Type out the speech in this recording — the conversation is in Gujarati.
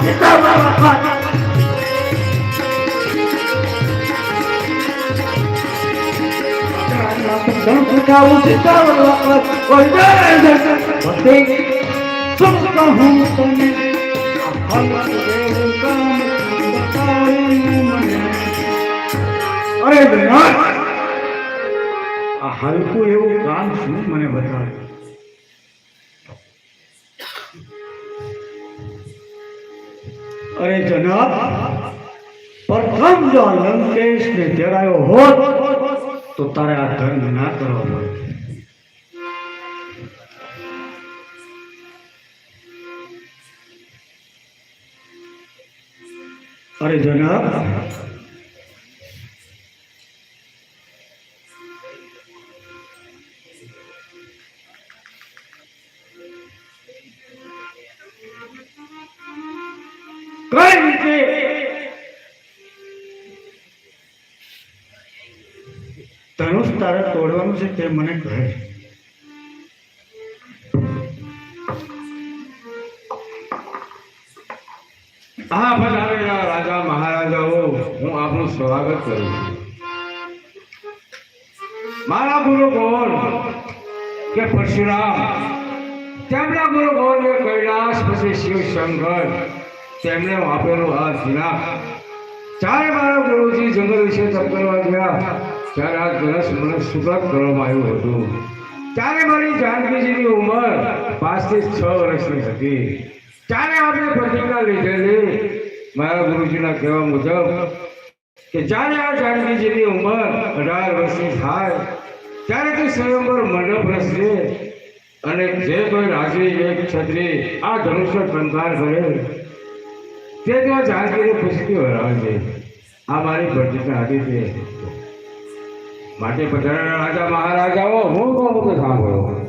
શું કહું તને હંસ એવું કામથી બતાવી મને અરે બેન આ હલકું એવું કામ શું મને બતાવે અરે જનાબ, પ્રથમ જો લંકેશ ને જરાયો હોત, તો તારે આ ધર્મ ના કરવો પડે અરે જનાબ રીતે ધનુષ તારે તોડવાનું છે તે મને કહે. હા પધારેલા રાજા મહારાજાઓ, હું આપનું સ્વાગત કરું છું. મારા ગુરુ ગોળ કે પરશુરામ, તેમના ગુરુ ગોળ કૈલાસ પછી શિવ શંકર તેમણે આપેલો આ શિલા ચારે મારા ગુરુજી જંગલ વિશે તપ કરવા ગયા. ત્યારે આ ધનુષ મને સુગત કરવામાં આવ્યું હતું. ત્યારે મારી જાનકીજીની ઉંમર પાંચથી છ વર્ષની હતી. ત્યારે આપણે પ્રતિજ્ઞા લીધેલી. મારા ગુરુજીના કહેવા મુજબ કે જ્યારે આ જાનકીજીની ઉંમર અઢાર વર્ષની થાય, ત્યારે તે સ્વયંવર મંડપ રચશે અને જે કોઈ રાજવી એક છત્રી આ ધનુષ્ય બંધાર કરે તે ત્યાં જાનકીને ખુશી છે, આ મારી પ્રતિજ્ઞા હતી તે માટે પધારેલા રાજા મહારાજાઓ, હું કહું કે સાંભળો?